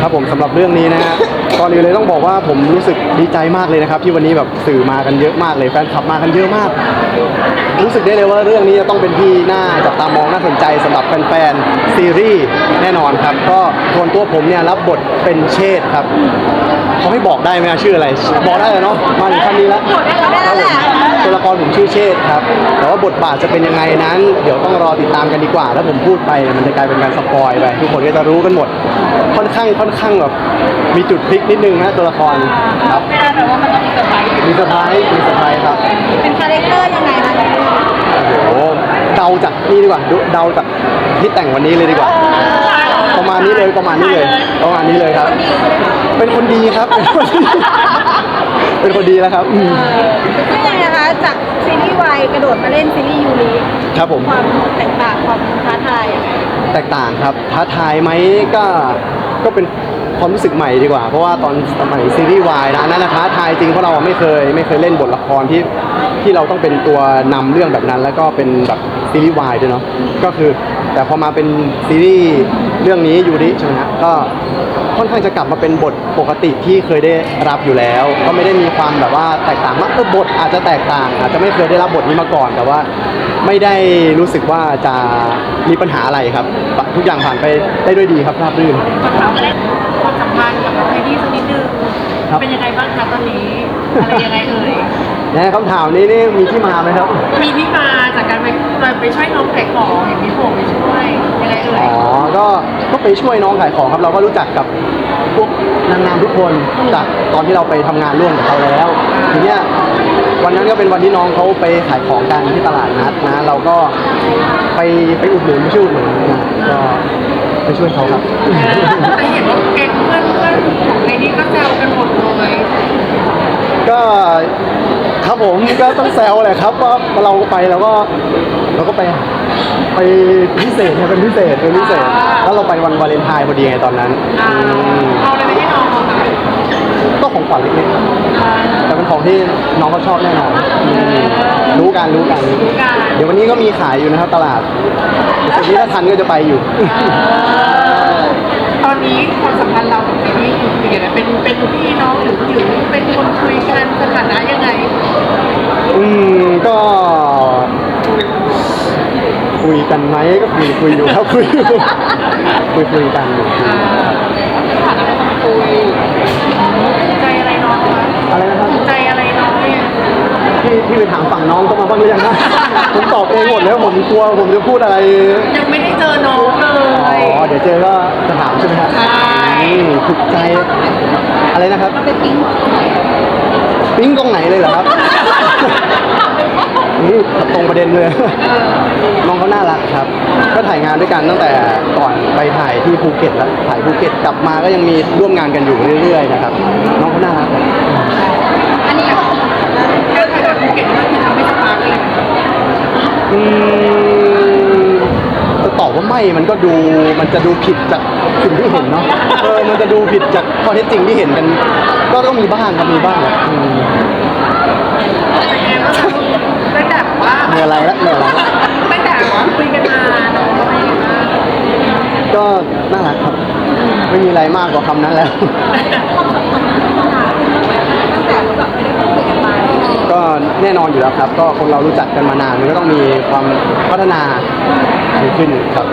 ครับผมสำหรับเรื่องนี้นะฮะก่อนอื่นเลยต้องบอกว่าผมรู้สึกดีใจมากเลยนะครับ ที่วันนี้แบบสื่อมากันเยอะมากเลยแฟนคลับมากันเยอะมาก รู้สึกได้เลยว่าเรื่องนี้จะต้องเป็นที่น่าจับตามองน่าสนใจสำหรับแฟนๆซีรีส์แน่นอนครับ ก็ส่วนตัวผมเนี่ยรับบทเป็นเชษฐ์ครับเขาให้บอกได้ไหมชื่ออะไร บอกได้เลยเนาะมาถึงขั้นนี้แล้วได้แล้วแหละ ตัวละครผมชื่อเชษฐ์ครับแต่ว่าบทบาทจะเป็นยังไงนั้น เดี๋ยวต้องรอติดตามกันดีกว่า ถ้าผมพูดไปเนี่ยมันจะกลายเป็นการสปอยไปทุกคนก็จะรู้กันหมด ค่อนข้างค่อนข้างแบบมีจุดพลิกนิดนึงนะตัวละครครับไม่ได้แต่ว่ามันต้องมีเซอร์ไพรส์มีเซอร์ไพรส์มีเซอร์ไพรส์ครับ เป็นคาแรคเตอร์ยังไงคะโอ้โหเดาจากนี่ดีกว่าดูเดาจากที่แต่งวันนี้เลยดีกว่าประ มาณนี้เลยประมาณนี้เลยประมาณนี้เลยครับ เป็นคนดีครับเป็นคนดีเป็นคนดีแล้วครับอืมซึ่งยังไงคะจากซีรีส์วายกระโดดมาเล่นซีรีส์ยูริครับผม ความแตกต่างความท้าทายยังไง แตกต่างครับท้าทายไหมก็ก็เป็น ความรู้สึกใหม่ดีกว่า เพราะว่าตอนสมัยซีรีส์วายนะอันนั้นนะท้าทายจริงเพราะเราไม่เคยไม่เคยเล่นบทละครที่ที่เราต้องเป็นตัวนำเรื่องแบบนั้น แล้วก็เป็นแบบซีรีส์วายด้วยเนาะก็คือ แต่พอมาเป็นซีรีส์เรื่องนี้ยูริใช่ไหมฮะก็ค่อนข้างจะกลับมาเป็นบทปกติที่เคยได้รับอยู่แล้ว ก็ไม่ได้มีความแบบว่าแตกต่างมากเออบทอาจจะแตกต่าง อาจจะไม่เคยได้รับบทนี้มาก่อนแต่ว่าไม่ได้รู้สึกว่าจะมีปัญหาอะไรครับ ทุกอย่างผ่านไปได้ด้วยดีครับราบรื่น มความสัมพันธ์กับน้องไฮดี้สักนิดนึงครับ เป็นยังไงบ้างคะตอนนี้ อะไรยังไงเอ่ย นะคำถามนี้นี่มีที่มาไหมครับ มีที่มาจากการไปไปช่วยน้องขายของเห็นมีโผล่ไปช่วยยังไงเอ่ยอ๋อก็ก็ไปช่วยน้องขายของครับเราก็รู้จักกับพวกนางงามทุกคนจากตอนที่เราไปทำงานร่วมกับเขาแล้ว ทีเนี้ยวันนั้นก็เป็นวันที่น้องเขาไปขายของกันที่ตลาดนัดนะ เราก็ไปไปอุดหนุนไม่ใช่อุดหนุนนะก็ไปช่วยเขาครับ แต่เห็นว่าแก๊งเพื่อน แซวกันหมดเลยก็ครับผมก็ต้องแซวแหละครับว่าเราไปเราก็เราก็ไปไปพิเศษเนี่ยเป็นพิเศษเป็นพิเศษ แล้วเราไปวันวาเลนไทน์พอดีไงตอนนั้นอ่าอืมเอาอะไรไปให้น้องอะคะก็ของขวัญเล็กๆแต่เป็นของที่น้องเขาชอบแน่นอนอืมรู้กันรู้กันรู้กันเดี๋ยววันนี้ก็มีขายอยู่นะครับตลาดสุดนี้ถ้าทันก็จะไปอยู่ ตอนนี้ความสัมพันธ์เรากับไฮดี้คือเป็นยังไงเป็นเป็นพี่น้องหรือหรือเป็นคนคุยกันสถานะยังไงอืมก็คุยกันไหมก็คุยคุยอยู่ครับคุยอยู่คุยคุยกันอยู่อ่าสถานะคนคุยใจอะไรน้องคะอะไรนะครับใจอะไรน้องเนี่ยพี่พี่ไปถามฝั่งน้องเขามาบ้างหรือยังนะผมตอบเองหมดแล้วผมกลัวผมจะพูดอะไรยังไม่ได้เจอน้องเลอ๋อยเดี๋ยวเจอก็จะถามใช่ไหมครับ ใช่อืม ถูกใจ อะไรนะครับมันเป็นปิ๊งปิ๊งตรงไหนเลยเหรอครับ นี่ตรงประเด็นเลย น้องเขาน่ารักครับ ก็ถ่ายงานด้วยกันตั้งแต่ก่อนไปถ่ายที่ภูเก็ตแล้ว ถ่ายภูเก็ตกลับมาก็ยังมีร่วมงานกันอยู่เรื่อยๆนะครับ น้องเขาน่ารักครับอันนี้การถ่ายแบบภูเก็ตนี่คือทำให้สปาร์กเลยไหมอืมจะตอบว่า ไม่มันก็ดูมันจะดูผิดจากสิ่งที่เห็นเนาะเออมันจะดูผิดจากข้อเท็จจริงที่เห็นกัน ก็ต้องมีบ้างครับมีบ้างแหละอืมเป็นไงบ้างคะตั้งแต่ว่ามีอะไรละมีอะไรละตั้งแต่ว่าคุยกันมาน้องอะไรอย่างเงี้ยก็น่ารักครับ ไม่มีอะไรมากกว่าคำนั้นแล้วความสัมพันธ์มันพัฒนาขึ้นบ้างไหมตั้งแต่เราแบบไม่ได้คุยกันมาก็แน่นอนอยู่แล้วครับ ก็คนเรารู้จักกันมานานมันก็ต้องมีความพัฒนา ขึ้นครับ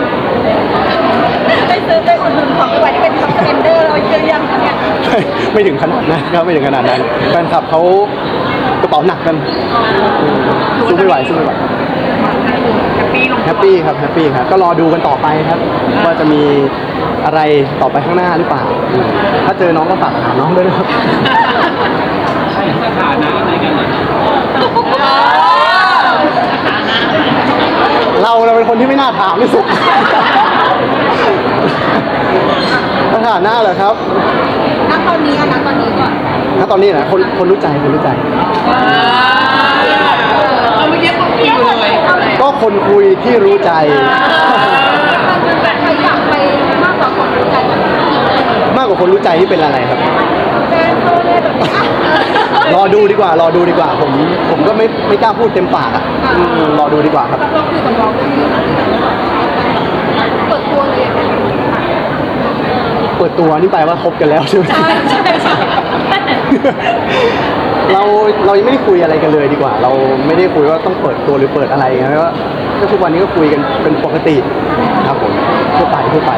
ไปซื้อไปอุดหนุนของไปที่เป็นท็อปสเปนเดอร์เราเยอะยังคะเนี่ยไม่ถึงขนาดนั้นครับไม่ถึงขนาดนั้นแฟนคลับเขากระเป๋าหนักกันสู้ไม่ไหวสู้ไม่ไหวแฮปปี้ลงแฮปปี้ครับแฮปปี้ครับก็รอดูกันต่อไปครับว่าจะมีอะไรต่อไปข้างหน้าหรือเปล่าอืมถ้าเจอน้องก็ฝากถามน้องด้วยนะครับเราเราเป็นคนที่ไม่น่าถามที่สุดสถานะเหรอครับณตอนนี้อะณตอนนี้ก่อนถ้าตอนนี้นะคนคนรู้ใจคนรู้ใจ เอาเมื่อกี้คนคุยเลยก็คนคุยที่รู้ใจแต่ใครอยากไปมากกว่าคนรู้ใจ กันมากกว่าคนรู้ใจที่เป็นอะไรครับแฟนโซเล่แบบนี้รอดูดีกว่า รอดูดีกว่า ผม ผมก็ไม่ไม่กล้าพูดเต็มปากอะอืมรอดูดีกว่าครับ เราคุยกับน้องเรื่องนี้เปิดตัวเลยเปิดตัวนี่แปลว่าคบกันแล้วใช่ไหมใช่ใช่ใช่เราเรายังไม่ได้คุยอะไรกันเลยดีกว่า เราไม่ได้คุยว่าต้องเปิดตัวหรือเปิดอะไรนะก็ก็ทุกวันนี้ก็คุยกันเป็นปกติครับผมทั่วไปทั่วไป